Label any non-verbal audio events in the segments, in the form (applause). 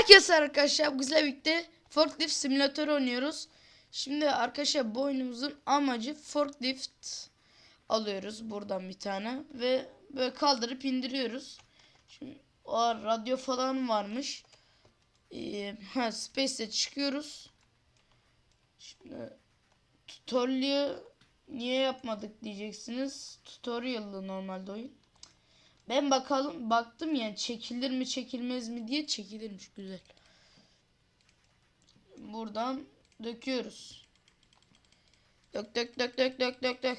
Herkese arkadaşlar bizle birlikte forklift simülatörü oynuyoruz. Şimdi arkadaşlar bu oyunumuzun amacı forklift alıyoruz buradan bir tane ve böyle kaldırıp indiriyoruz. Şimdi o radyo falan varmış. Ee, Space'e çıkıyoruz. Şimdi tutorial'ı niye yapmadık diyeceksiniz. Tutorial'lı normalde oyun. Ben bakalım baktım yani çekilir mi çekilmez mi diye çekilirmiş güzel. Buradan döküyoruz. Dök dök dök dök dök dök dök.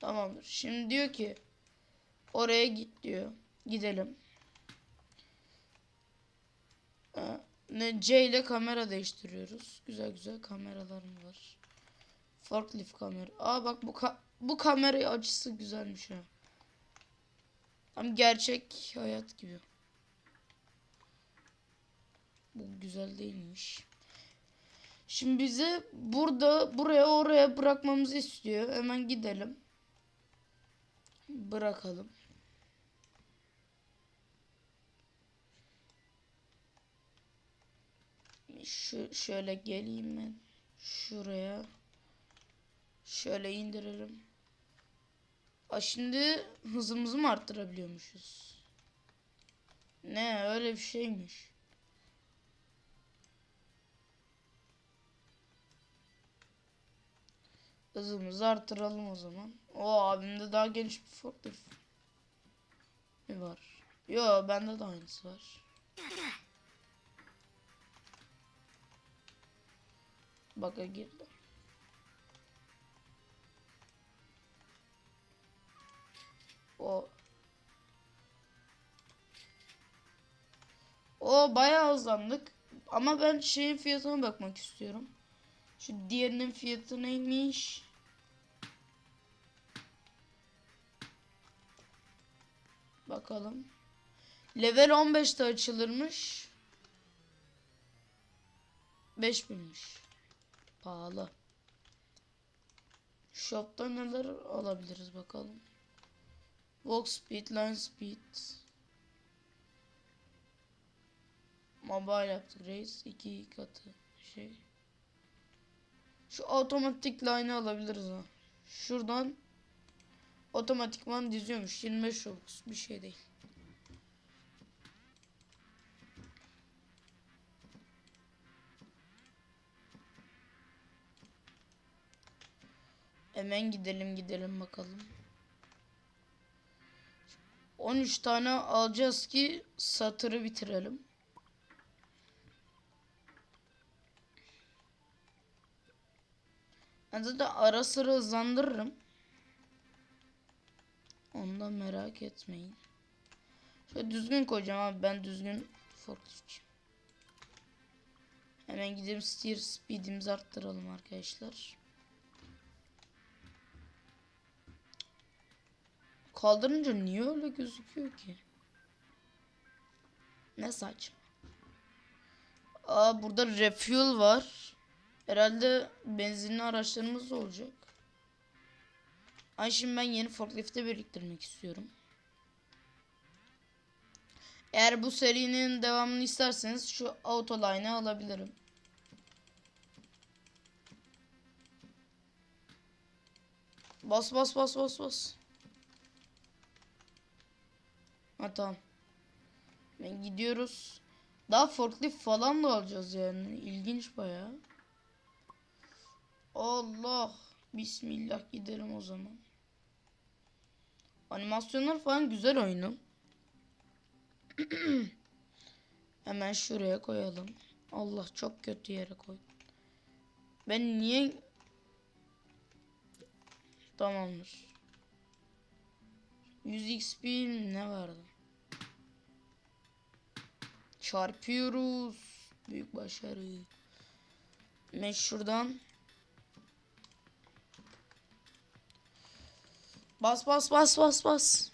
Tamamdır. Şimdi diyor ki oraya git diyor. Gidelim. Ee, Ne C ile kamera değiştiriyoruz. Güzel güzel kameralarım var. Forklift kamera. Aa bak bu ka bu kamera açısı güzelmiş ha. Tam gerçek hayat gibi. Bu güzel değilmiş. Şimdi bize burada buraya oraya bırakmamızı istiyor. Hemen gidelim. Bırakalım. Şu şöyle geleyim ben. Şuraya. Şöyle indirelim. Aa, şimdi hızımızı mı arttırabiliyormuşuz? Ne öyle bir şeymiş. Hızımızı artıralım o zaman. O abimde daha geniş bir forklift mi var? Yo bende de aynısı var. Baka girdi. O O bayağı hızlandık. Ama ben şeyin fiyatına bakmak istiyorum. Şu diğerinin fiyatı neymiş? Bakalım. Level 15'te açılırmış. 5000'miş. Pahalı. Shop'ta neler alabiliriz bakalım. Walk speed, line speed. Mobile upgrades iki katı şey. Şu otomatik line'ı alabiliriz ha. Şuradan otomatikman diziyormuş. 25 Robux bir şey değil. Hemen gidelim gidelim bakalım. 13 tane alacağız ki satırı bitirelim. Ben zaten ara sıra hızlandırırım. Ondan merak etmeyin. Şöyle düzgün koyacağım abi ben düzgün forkliftçiyim. Hemen gidip steer speed'imizi arttıralım arkadaşlar. Kaldırınca niye öyle gözüküyor ki? Ne saçma. Aa burada refuel var. Herhalde benzinli araçlarımız olacak. Ay şimdi ben yeni forklifte biriktirmek istiyorum. Eğer bu serinin devamını isterseniz şu autoline'ı alabilirim. Bas bas bas bas bas. Ha tamam. Ben gidiyoruz. Daha forklift falan da alacağız yani. İlginç baya. Allah. Bismillah gidelim o zaman. Animasyonlar falan güzel oyunun. (clears throat) Hemen şuraya koyalım. Allah çok kötü yere koy. Ben niye Tamamdır. 100 XP ne vardı? Çarpıyoruz. Büyük başarı. Ben şuradan Bas bas bas bas bas.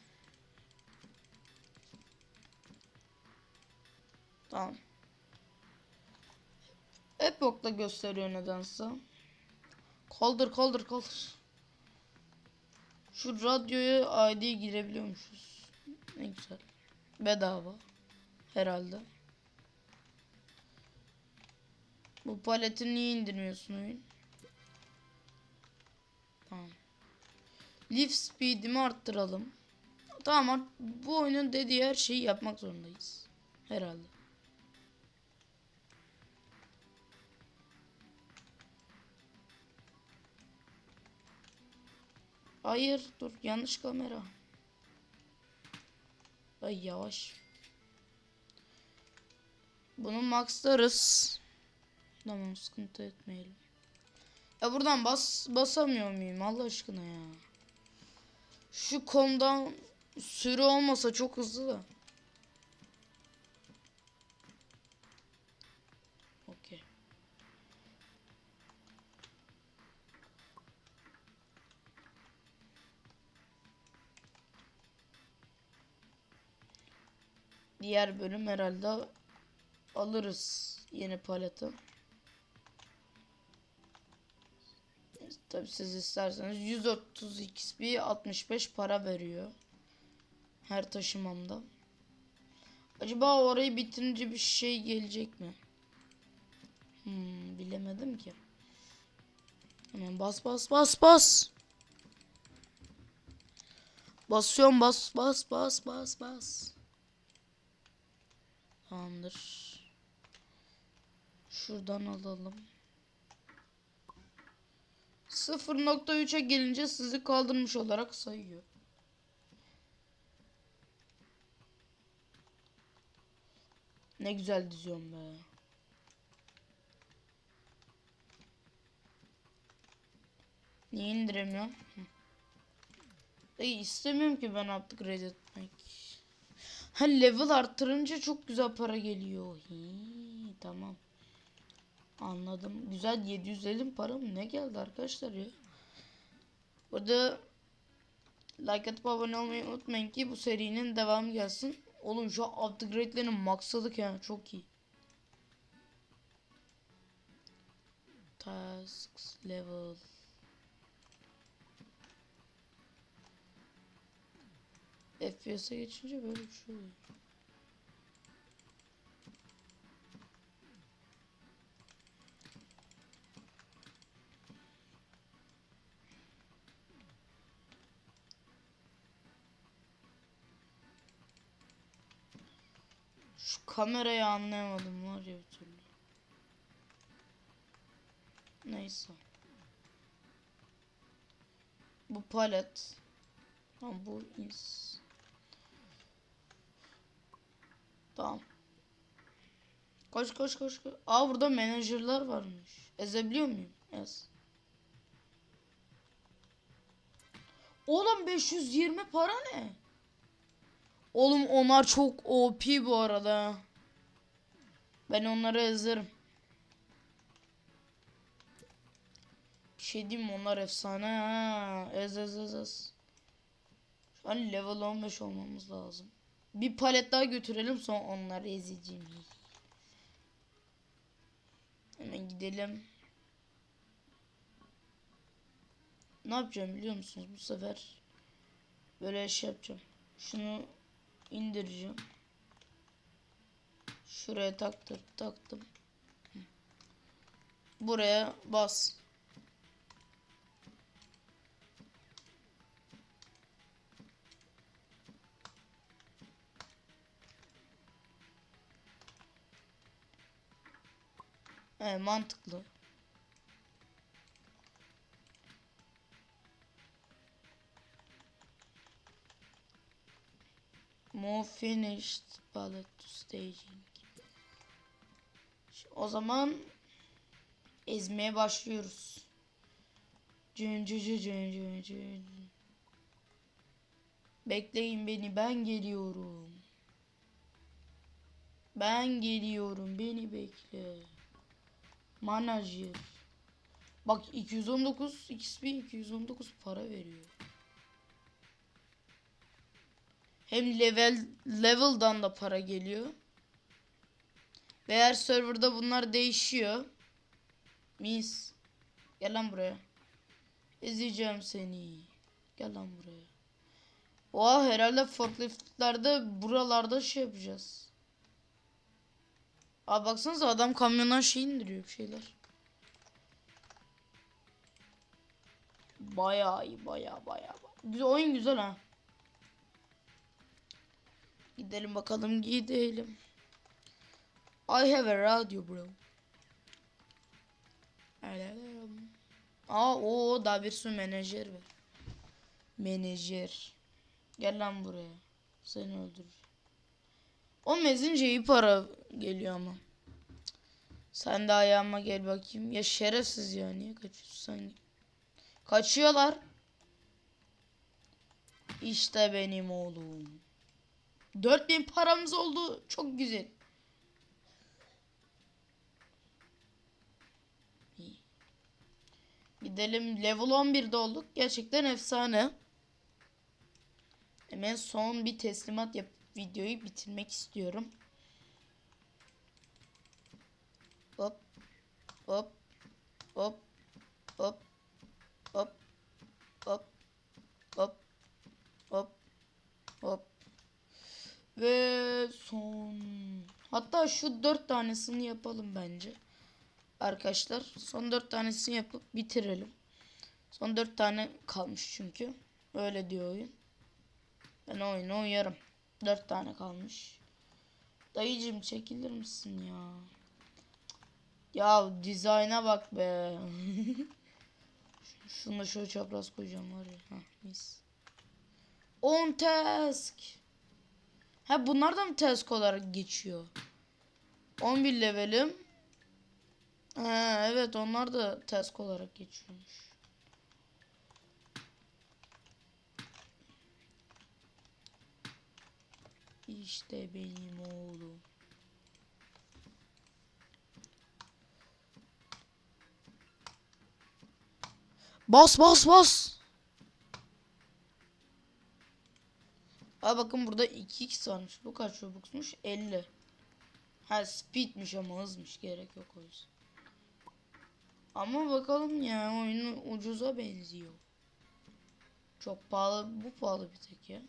Tamam. Hep okla gösteriyor nedense. Kaldır kaldır kaldır. Şu radyoya ID girebiliyormuşuz. Ne güzel. Bedava. Herhalde. Bu paleti niye indirmiyorsun oyun? Tamam. Lift speed'imi arttıralım. Tamam bu oyunun dediği her şeyi yapmak zorundayız. Herhalde. Hayır dur yanlış kamera. Ay yavaş. Bunu maxlarız. Tamam sıkıntı etmeyelim. Ya buradan bas basamıyor muyum Allah aşkına ya. Şu komdan sürü olmasa çok hızlı da. Okey. Diğer bölüm herhalde alırız yeni paleti. Tabi siz isterseniz 130 XP 65 para veriyor. Her taşımamda. Acaba orayı bitirince bir şey gelecek mi? Hmm, bilemedim ki. Hemen bas bas bas bas. Basıyorum bas bas bas bas bas. Tamamdır. Şuradan alalım. 0.3'e gelince sizi kaldırmış olarak sayıyor. Ne güzel diziyorum be. Niye indiremiyorum? Ey istemiyorum ki ben upgrade etmek. Ha level arttırınca çok güzel para geliyor. Hii, tamam. Anladım. Güzel 750 para mı ne geldi arkadaşlar ya. Burada like atıp abone olmayı unutmayın ki bu serinin devamı gelsin. Oğlum şu upgrade'lerini maxladık ya çok iyi. Tasks level. FPS'e geçince böyle bir şey oluyor. Kamerayı anlayamadım var ya bir türlü. Neyse. Bu palet. Tamam bu ins. Tamam. Koş koş koş koş. Aa burada menajerler varmış. Ezebiliyor muyum? Ez. Oğlum 520 para ne? Oğlum onlar çok OP bu arada. Ben onları ezerim. Bir şey diyeyim mi? Onlar efsane ha. Ez ez ez ez. Şu an level 15 olmamız lazım. Bir palet daha götürelim sonra onları ezeceğim. Hemen gidelim. Ne yapacağım biliyor musunuz? Bu sefer böyle şey yapacağım. Şunu indireceğim. Şuraya taktır taktım. Buraya bas. Evet mantıklı. Move finished pallet to staging. O zaman ezmeye başlıyoruz. Cün cün cün cün cün. Bekleyin beni ben geliyorum. Ben geliyorum beni bekle. Manager. Bak 219 XP 219 para veriyor. Hem level level'dan da para geliyor. Ve her serverda bunlar değişiyor. Mis. Gel lan buraya. Ezeceğim seni. Gel lan buraya. Oha herhalde forkliftlerde buralarda şey yapacağız. Abi baksanıza adam kamyondan şey indiriyor bir şeyler. Bayağı iyi bayağı bayağı. Güzel oyun güzel ha. Gidelim bakalım gidelim. I have a radio bro. Aa o daha bir sürü menajer var. Menajer. Gel lan buraya. Seni öldürür. O mezince iyi para geliyor ama. Sen de ayağıma gel bakayım. Ya şerefsiz ya niye kaçıyorsun sen? Kaçıyorlar. İşte benim oğlum. 4000 paramız oldu. Çok güzel. İyi. Gidelim level 11'de olduk. Gerçekten efsane. Hemen son bir teslimat yapıp videoyu bitirmek istiyorum. Hop. Hop. Hop. Hop. Hop. Hop. Hop. Hop. Hop. Ve son. Hatta şu dört tanesini yapalım bence. Arkadaşlar son dört tanesini yapıp bitirelim. Son dört tane kalmış çünkü. Öyle diyor oyun. Ben oyunu uyarım. Dört tane kalmış. Dayıcım çekilir misin ya? Ya dizayna bak be. (laughs) Şunu şöyle çapraz koyacağım var ya. Heh, mis. 10 task. Ha bunlar da mı task olarak geçiyor? 11 levelim. Ha evet onlar da task olarak geçiyormuş. İşte benim oğlum. Bas bas bas. Aa bakın burada 2x varmış. Bu kaç robuxmuş? 50. Ha speedmiş ama hızmış. Gerek yok o yüzden. Ama bakalım ya oyunu ucuza benziyor. Çok pahalı. Bu pahalı bir tek ya.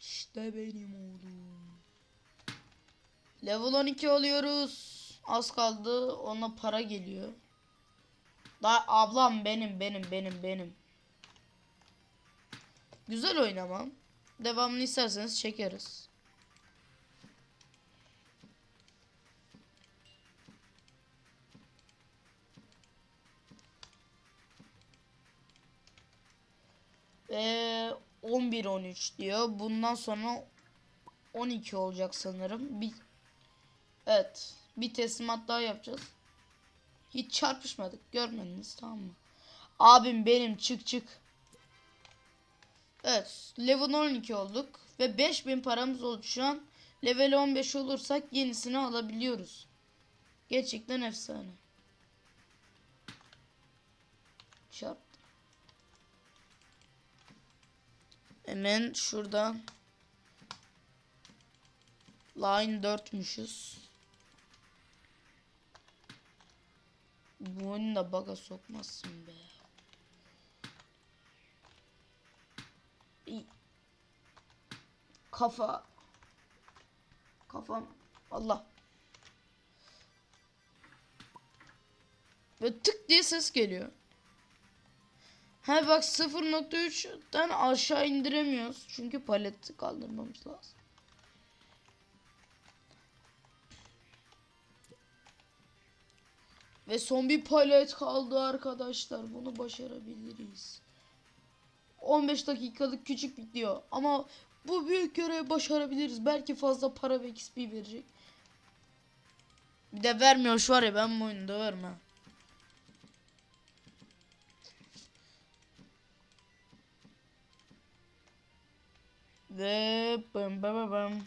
İşte benim oğlum. Level 12 oluyoruz. Az kaldı. Ona para geliyor. Daha ablam benim benim benim benim. Güzel oynamam. Devamını isterseniz çekeriz. Ee, 11-13 diyor. Bundan sonra 12 olacak sanırım. Bir, evet. Bir teslimat daha yapacağız. Hiç çarpışmadık. Görmediniz tamam mı? Abim benim çık çık. Evet. Level 12 olduk. Ve 5000 paramız oldu şu an. Level 15 olursak yenisini alabiliyoruz. Gerçekten efsane. Çarp. Hemen şuradan Line 4'müşüz. Bu oyunu baga sokmazsın be. Kafa. Kafam. Allah. Ve tık diye ses geliyor. Ha bak 0.3'ten aşağı indiremiyoruz. Çünkü paleti kaldırmamız lazım. Ve son bir palet kaldı arkadaşlar. Bunu başarabiliriz. 15 dakikalık küçük video. Ama bu büyük görevi başarabiliriz. Belki fazla para ve XP verecek. Bir de vermiyor şu var ya ben bu oyunu döverim. Ve bım bım bım.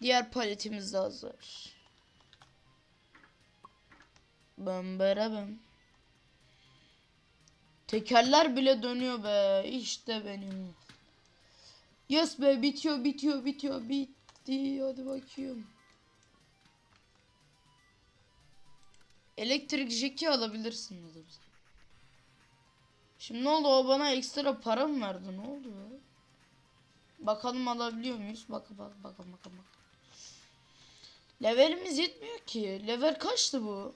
Diğer paletimiz de hazır. Bım bım. Tekerler bile dönüyor be. İşte benim. Yes be bitiyor bitiyor bitiyor bitti. Hadi bakayım. Elektrik jeki alabilirsin dedim. Şimdi ne oldu o bana ekstra para mı verdi ne oldu be? Bakalım alabiliyor muyuz? Bak bak bakalım bakalım bakalım. Levelimiz yetmiyor ki. Level kaçtı bu?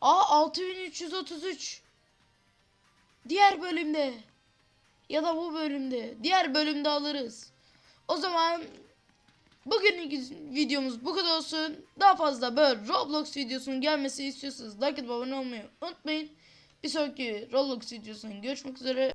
Aa 6333. Diğer bölümde. Ya da bu bölümde. Diğer bölümde alırız. O zaman bugünlük videomuz bu kadar olsun. Daha fazla böyle Roblox videosunun gelmesi istiyorsanız like atıp abone olmayı unutmayın. Bir sonraki Roblox videosunun görüşmek üzere.